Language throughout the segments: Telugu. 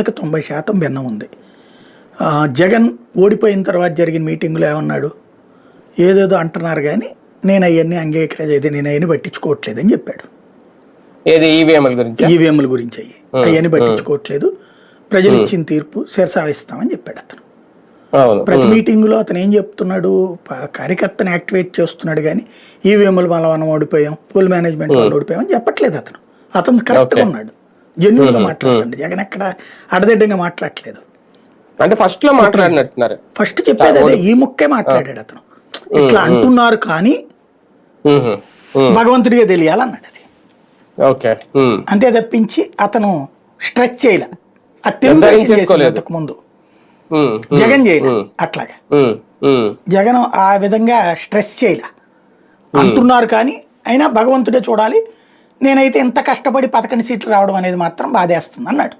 వందకి తొంభై శాతం భిన్నం ఉంది. జగన్ ఓడిపోయిన తర్వాత జరిగిన మీటింగ్లో ఏమన్నాడు? ఏదేదో అంటున్నారు కానీ నేను అవన్నీ అంగీకరించేది నేను అవన్నీ పట్టించుకోవట్లేదని చెప్పాడు. ఏది ఈవీఎంల గురించి? ఈవీఎంల గురించి అయ్యి. అవన్నీ పట్టించుకోవట్లేదు ప్రజలు ఇచ్చిన తీర్పు శిరసావిస్తామని చెప్పాడు అతను. ప్రతి మీటింగ్లో అతను ఏం చెప్తున్నాడు? కార్యకర్తని యాక్టివేట్ చేస్తున్నాడు కానీ ఈవీఎంలు వల్ల మనం ఓడిపోయాం పోల్ మేనేజ్మెంట్ వల్ల ఓడిపోయాం అని చెప్పట్లేదు అతను. అతను కరెక్ట్గా ఉన్నాడు. జెన్యున్గా మాట్లాడుతుండే? జగన్ ఎక్కడ అడదిడ్డంగా మాట్లాడట్లేదు. అంటే ఫస్ట్లో మాట్లాడినట్టున్నారు. ఫస్ట్ చెప్పేది అదే ఈ ముక్కే మాట్లాడాడు అతను. ఇట్లా అంటున్నారు కానీ. భగవంతుడిగా తెలియాలన్నాడు అది. ఓకే. అంతే తప్పించి అతను స్ట్రెచ్ చేయలే. అది తెలుగుదేశం చేసింది. అంతకు ముందు. జగన్ చేయలే అట్లాగా. జగన్ ఆ విధంగా స్ట్రెస్ చేయలే. అంటున్నారు కానీ అయినా భగవంతుడే చూడాలి. నేనైతే ఇంత కష్టపడి పదకొండు సీట్లు రావడం అనేది మాత్రం బాధేస్తుంది అన్నాడు.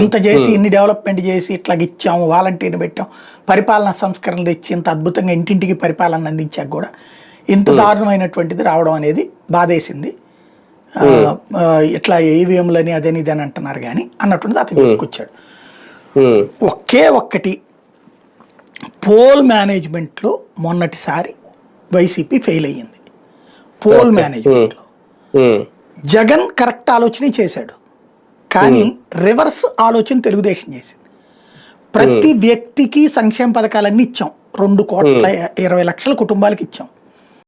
ఇంత చేసి ఇన్ని డెవలప్మెంట్ చేసి ఇట్లా ఇచ్చాము వాలంటీర్ని పెట్టాం పరిపాలనా సంస్కరణలు తెచ్చి ఇంత అద్భుతంగా ఇంటింటికి పరిపాలన అందించాక కూడా ఇంత దారుణమైనటువంటిది రావడం అనేది బాధేసింది. ఇట్లా ఈవీఎంలని అదని ఇది అని అంటున్నారు కానీ అన్నటువంటిది అతను చెప్పుకొచ్చాడు. ఒకే ఒక్కటి పోల్ మేనేజ్మెంట్లో మొన్నటిసారి వైసీపీ ఫెయిల్ అయ్యింది. పోల్ మేనేజ్మెంట్లో. జగన్ కరెక్ట్ ఆలోచనే చేశాడు. కానీ రివర్స్ ఆలోచన తెలుగుదేశం చేసింది. ప్రతి వ్యక్తికి సంక్షేమ పథకాలన్నీ ఇచ్చాం. రెండు కోట్ల ఇరవై లక్షల కుటుంబాలకి ఇచ్చాం.